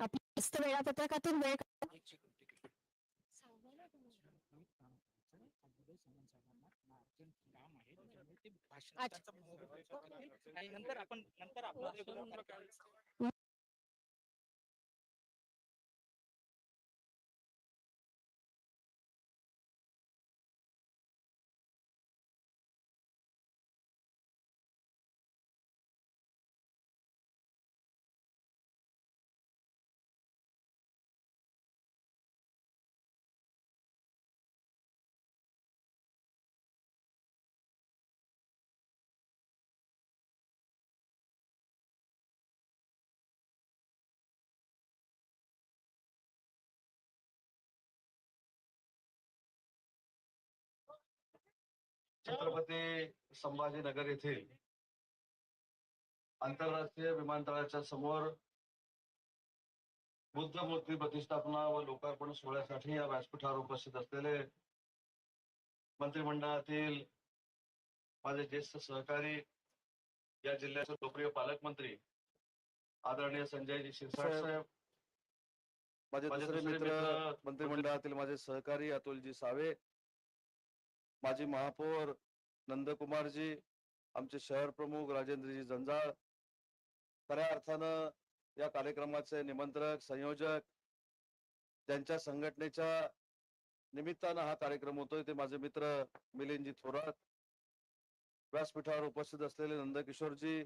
आपल्या वेळापत्रकातून वेळ नंतर आपण नंतर छत्रपती संभाजीनगर येथील आंतरराष्ट्रीय विमानतळाच्या समोर बुद्ध मूर्ती प्रतिष्ठापना व लोकार्पण सोहळ्यासाठी या व्यासपीठावर उपस्थित असलेले मंत्रिमंडळातील माझे ज्येष्ठ सहकारी या जिल्ह्याचे लोकप्रिय पालकमंत्री आदरणीय संजयजी शिरसाट साहेब माझे दुसरे मित्र, मंत्रिमंडळातील माझे सहकारी अतुलजी सावे माजी महापौर नंदकुमारजी आमचे शहर प्रमुख राजेंद्रजी जंजाळ खऱ्या अर्थानं या कार्यक्रमाचे निमंत्रक संयोजक त्यांच्या संघटनेच्या निमित्तानं हा कार्यक्रम होतोय. ते माझे मित्र मिलिंदजी थोरात व्यासपीठावर उपस्थित असलेले नंदकिशोरजी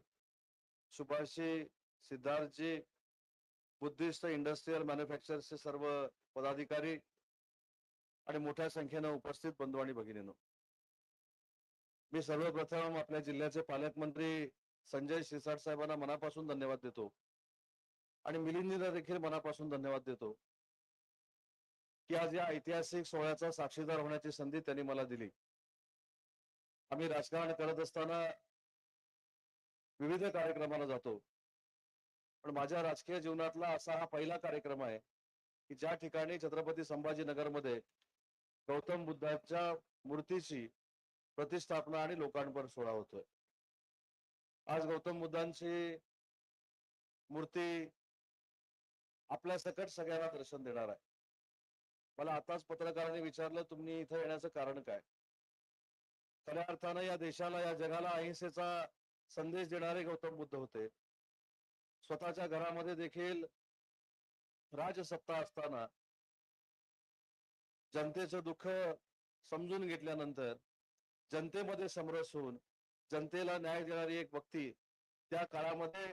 सुभाषजी सिद्धार्थजी बुद्धिस्ट इंडस्ट्रीयल मॅन्युफॅक्चरचे सर्व पदाधिकारी आणि मोठ्या संख्येनं उपस्थित बंधू आणि भगिनीनो. मी सर्वप्रथम आपल्या जिल्ह्याचे पालकमंत्री संजय शिरसाट साहेबांना मनापासून धन्यवाद देतो. आणि मिलिंदीला देखील मनापासून धन्यवाद देतो. की आज या ऐतिहासिक सोहळ्याचा साक्षीदार होण्याची संधी त्यांनी मला दिली. आम्ही राजकारण करत असताना विविध कार्यक्रमाला जातो. पण माझ्या राजकीय जीवनातला असा हा पहिला कार्यक्रम आहे की ज्या ठिकाणी छत्रपती संभाजीनगरमध्ये गौतम बुद्धाच्या मूर्तीची प्रतिष्ठापना आणि लोकांपर सोहळा होतोय. आज गौतम बुद्धांची मूर्ती आपल्या सकट सगळ्यांना दर्शन देणार आहे. मला आताच पत्रकारांनी विचारलं तुम्ही इथं येण्याचं कारण काय? खऱ्या अर्थानं या देशाला या जगाला अहिंसेचा संदेश देणारे गौतम बुद्ध होते. स्वतःच्या घरामध्ये देखील राजसत्ता असताना जनतेचं दुःख समजून घेतल्यानंतर जनतेमध्ये समरस होऊन जनतेला न्याय देणारी एक व्यक्ती त्या काळामध्ये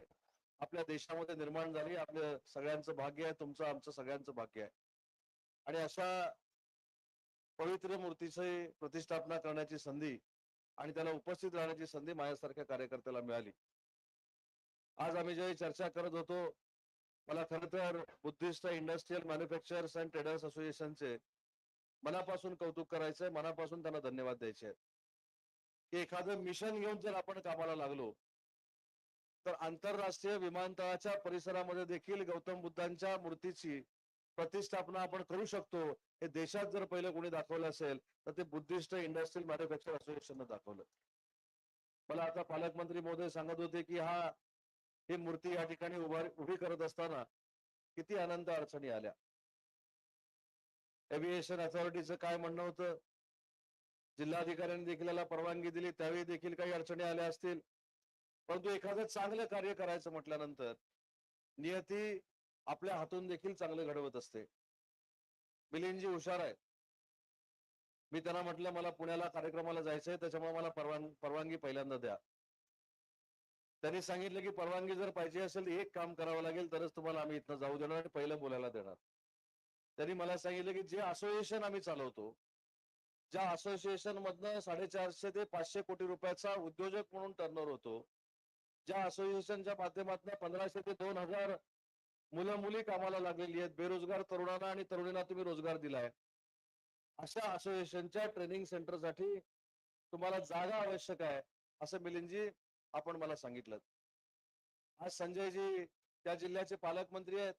आपल्या देशामध्ये निर्माण झाली. आपलं सगळ्यांचं भाग्य आहे. तुमचं आमचं सगळ्यांचं भाग्य आहे. आणि अशा पवित्र मूर्तीची प्रतिष्ठापना करण्याची संधी आणि त्याला उपस्थित राहण्याची संधी माझ्यासारख्या कार्यकर्त्याला मिळाली. आज आम्ही जे चर्चा करत होतो मला खरं तर Buddhist industrial manufacturers and traders असोसिएशनचे मनापासून कौतुक करायचंय मनापासून त्यांना धन्यवाद द्यायचे आहेत की एखादं मिशन घेऊन जर आपण कामाला लागलो तर आंतरराष्ट्रीय विमानतळाच्या परिसरामध्ये देखील गौतम बुद्धांच्या मूर्तीची प्रतिष्ठापना आपण करू शकतो. हे देशात जर पहिलं कोणी दाखवलं असेल तर ते बुद्धिस्ट इंडस्ट्रियल मॅन्युफॅक्चर असोसिएशननं दाखवलं. मला आता पालकमंत्री महोदय सांगत होते की हा ही मूर्ती या ठिकाणी उभार उभी करत असताना किती अनंत अडचणी आल्या. एव्हिएशन अथॉरिटीचं काय म्हणणं होतं? जिल्हाधिकाऱ्यांनी देखील याला परवानगी दिली त्यावेळी देखील काही अडचणी आल्या असतील. परंतु एखादं चांगलं कार्य करायचं म्हटल्यानंतर नियती आपल्या हातून देखील चांगलं घडवत असते. मिलिंदजी हुशार आहे मी त्यांना म्हटलं मला पुण्याला कार्यक्रमाला जायचंय त्याच्यामुळे मला परवान परवानगी पहिल्यांदा द्या. त्यांनी सांगितलं की परवानगी जर पाहिजे असेल तर एक काम करावं लागेल तरच तुम्हाला आम्ही इथं जाऊ देणार आणि पहिलं बोलायला देणार. त्यांनी मला सांगितलं की जे असोसिएशन आम्ही चालवतो ज्या असोसिएशन मधनं साडेचारशे ते पाचशे कोटी रुपयाचा उद्योजक म्हणून टर्नर होतो ज्या असोसिएशनच्या माध्यमातून पंधराशे ते दोन हजार मुलं मुली कामाला लागलेली आहेत बेरोजगार तरुणांना आणि तरुणींना तुम्ही रोजगार दिलाय अशा असोसिएशनच्या ट्रेनिंग सेंटरसाठी तुम्हाला जागा आवश्यक आहे असं मिलिंदजी आपण मला सांगितलं. आज संजयजी त्या जिल्ह्याचे पालकमंत्री आहेत.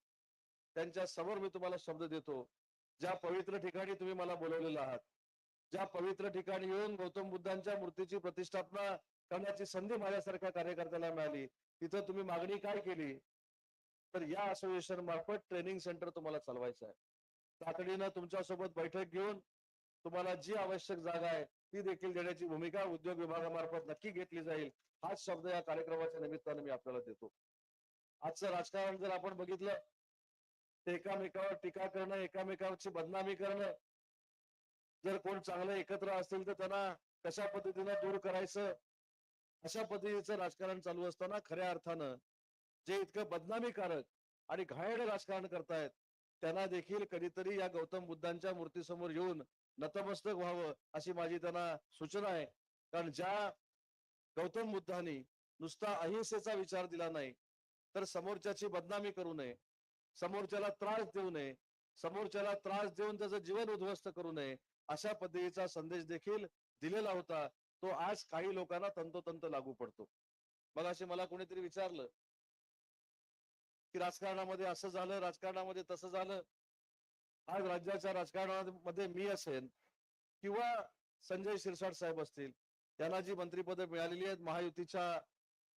त्यांच्यासमोर मी तुम्हाला शब्द देतो. ज्या पवित्र ठिकाणी तुम्ही मला बोलवलेला आहात ज्या पवित्र ठिकाणी येऊन गौतम बुद्धांच्या मूर्तीची प्रतिष्ठापना करण्याची संधी माझ्यासारख्या कार्यकर्त्याला मिळाली तिथं तुम्ही मागणी काय केली? तर या असोसिएशन मार्फत ट्रेनिंग सेंटर तुम्हाला चालवायचं आहे. तातडीनं तुमच्यासोबत बैठक घेऊन तुम्हाला जी आवश्यक जागा आहे ती देखील देण्याची भूमिका उद्योग विभागामार्फत नक्की घेतली जाईल हाच शब्द या कार्यक्रमाच्या निमित्ताने मी आपल्याला देतो. आजचं राजकारण जर आपण बघितलं ते एकामेकावर टीका करणं एकामेकावरची बदनामी करणं. जर कोण चांगलं एकत्र असतील तर त्यांना कशा पद्धतीनं दूर करायचं? अशा पद्धतीचं राजकारण चालू असताना खऱ्या अर्थानं जे इतकं बदनामीकारक आणि घायड राजकारण करतायत त्यांना देखील कधीतरी या गौतम बुद्धांच्या मूर्तीसमोर येऊन नतमस्तक व्हावं अशी माझी त्यांना सूचना आहे. कारण ज्या गौतम बुद्धांनी नुसता अहिंसेचा विचार दिला नाही तर समोरच्याची बदनामी करू नये. समोरच्याला त्रास देऊ नये समोरच्याला त्रास देऊन त्याचं जीवन उद्ध्वस्त करू नये अशा पद्धतीचा संदेश देखील दिलेला होता. तो आज काही लोकांना तंतोतंत लागू पडतो. मग असे मला कोणीतरी विचारलं की राजकारणामध्ये असं झालं राजकारणामध्ये तसं झालं. आज राज्याच्या राजकारणामध्ये मी असेल किंवा संजय शिरसाट साहेब असतील त्यांना जी मंत्रिपदं मिळालेली आहेत महायुतीच्या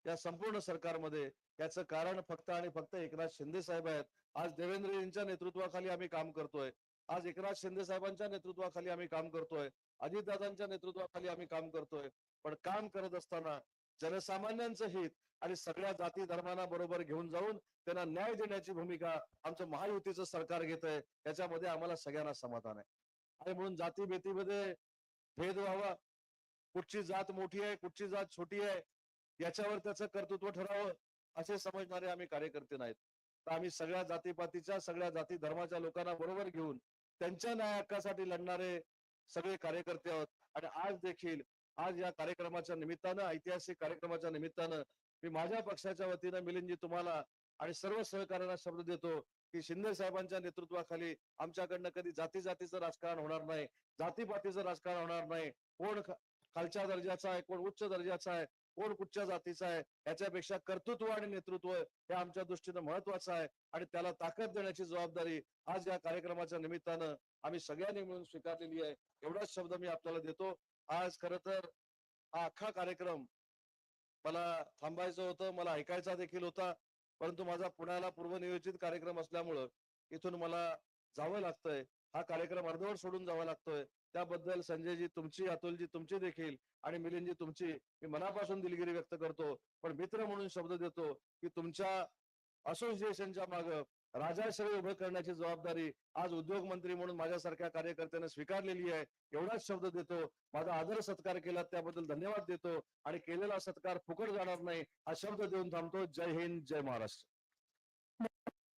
या संपूर्ण सरकारमध्ये याचं कारण फक्त आणि फक्त एकनाथ शिंदे साहेब आहेत. आज देवेंद्रजींच्या नेतृत्वाखाली आम्ही काम करतोय. आज एकनाथ शिंदे साहेबांच्या नेतृत्वाखाली आम्ही काम करतोय. अजितदादांच्या नेतृत्वाखाली आम्ही काम करतोय. पण काम करत असताना जनसामान्यांचं हित आणि सगळ्या जाती धर्मांना बरोबर घेऊन जाऊन त्यांना न्याय देण्याची भूमिका आमचं महायुतीचं सरकार घेत आहे याच्यामध्ये आम्हाला सगळ्यांना समाधान आहे. आणि म्हणून जाती बेतीमध्ये भेद व्हावा. कुठची जात मोठी आहे कुठची जात छोटी आहे याच्यावर त्याचं कर्तृत्व ठरावं. असे समजणारे आम्ही कार्यकर्ते नाहीत. तर आम्ही सगळ्या जातीपातीच्या सगळ्या जाती धर्माच्या लोकांना बरोबर घेऊन त्यांच्या न्याय हक्कासाठी लढणारे सगळे कार्यकर्ते आहोत. आणि आज देखील आज या कार्यक्रमाच्या निमित्तानं ऐतिहासिक कार्यक्रमाच्या निमित्तानं मी माझ्या पक्षाच्या वतीनं मिलिंदजी तुम्हाला आणि सर्व सहकार्यांना शब्द देतो की शिंदे साहेबांच्या नेतृत्वाखाली आमच्याकडनं कधी जाती जातीचं राजकारण होणार नाही जातीपातीचं राजकारण होणार नाही. कोण खालच्या दर्जाचा आहे कोण उच्च दर्जाचा आहे कोण कुठच्या जातीचा आहे याच्यापेक्षा कर्तृत्व आणि नेतृत्व हे आमच्या दृष्टीनं महत्वाचं आहे आणि त्याला ताकद देण्याची जबाबदारी आज या कार्यक्रमाच्या निमित्तानं आम्ही सगळ्यांनी मिळून स्वीकारलेली आहे. एवढाच शब्द मी आपल्याला देतो. आज खर तर हा अख्खा कार्यक्रम मला थांबायचं होतं मला ऐकायचा देखील होता परंतु माझा पुण्याला पूर्वनियोजित कार्यक्रम असल्यामुळं इथून मला जावं लागतंय. हा कार्यक्रम अर्धवट सोडून जावा लागतोय. त्याबद्दल संजयजी तुमची अतुलजी तुमची देखील आणि मिलिंदजी तुमची. मी मनापासून दिलगिरी व्यक्त करतो पण मित्र म्हणून शब्द देतो की तुमच्या असोसिएशनच्या माग राजाश्रय उभं करण्याची जबाबदारी आज उद्योग मंत्री म्हणून माझ्यासारख्या कार्यकर्त्याने स्वीकारलेली आहे. एवढाच शब्द देतो. माझा आदर सत्कार केला त्याबद्दल धन्यवाद देतो आणि केलेला सत्कार फुकट जाणार नाही हा शब्द देऊन थांबतो. जय हिंद जय महाराष्ट्र.